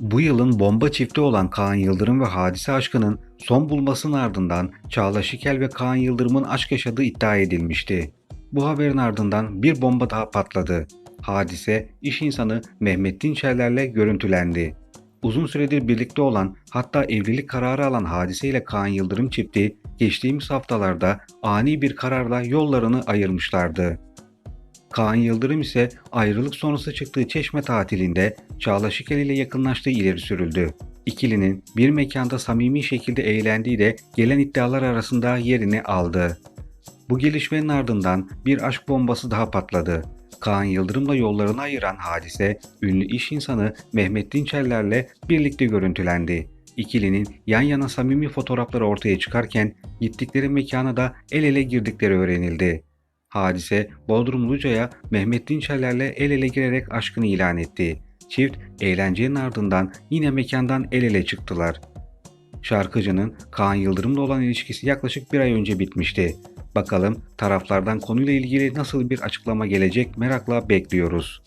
Bu yılın bomba çifti olan Kaan Yıldırım ve Hadise aşkının son bulmasının ardından Çağla Şikel ve Kaan Yıldırım'ın aşk yaşadığı iddia edilmişti. Bu haberin ardından bir bomba daha patladı. Hadise, iş insanı Mehmet Dinçerler'le görüntülendi. Uzun süredir birlikte olan hatta evlilik kararı alan Hadise ile Kaan Yıldırım çifti geçtiğimiz haftalarda ani bir kararla yollarını ayırmışlardı. Kaan Yıldırım ise ayrılık sonrası çıktığı Çeşme tatilinde Çağla Şikel ile yakınlaştığı ileri sürüldü. İkilinin bir mekanda samimi şekilde eğlendiği de gelen iddialar arasında yerini aldı. Bu gelişmenin ardından bir aşk bombası daha patladı. Kaan Yıldırım'la yollarını ayıran hadise, ünlü iş insanı Mehmet Dinçerler'le birlikte görüntülendi. İkilinin yan yana samimi fotoğrafları ortaya çıkarken gittikleri mekana da el ele girdikleri öğrenildi. Hadise Bodrumluca'ya Mehmet Dinçerler'le el ele girerek aşkını ilan etti. Çift eğlencenin ardından yine mekandan el ele çıktılar. Şarkıcının Kaan Yıldırım'la olan ilişkisi yaklaşık bir ay önce bitmişti. Bakalım taraflardan konuyla ilgili nasıl bir açıklama gelecek merakla bekliyoruz.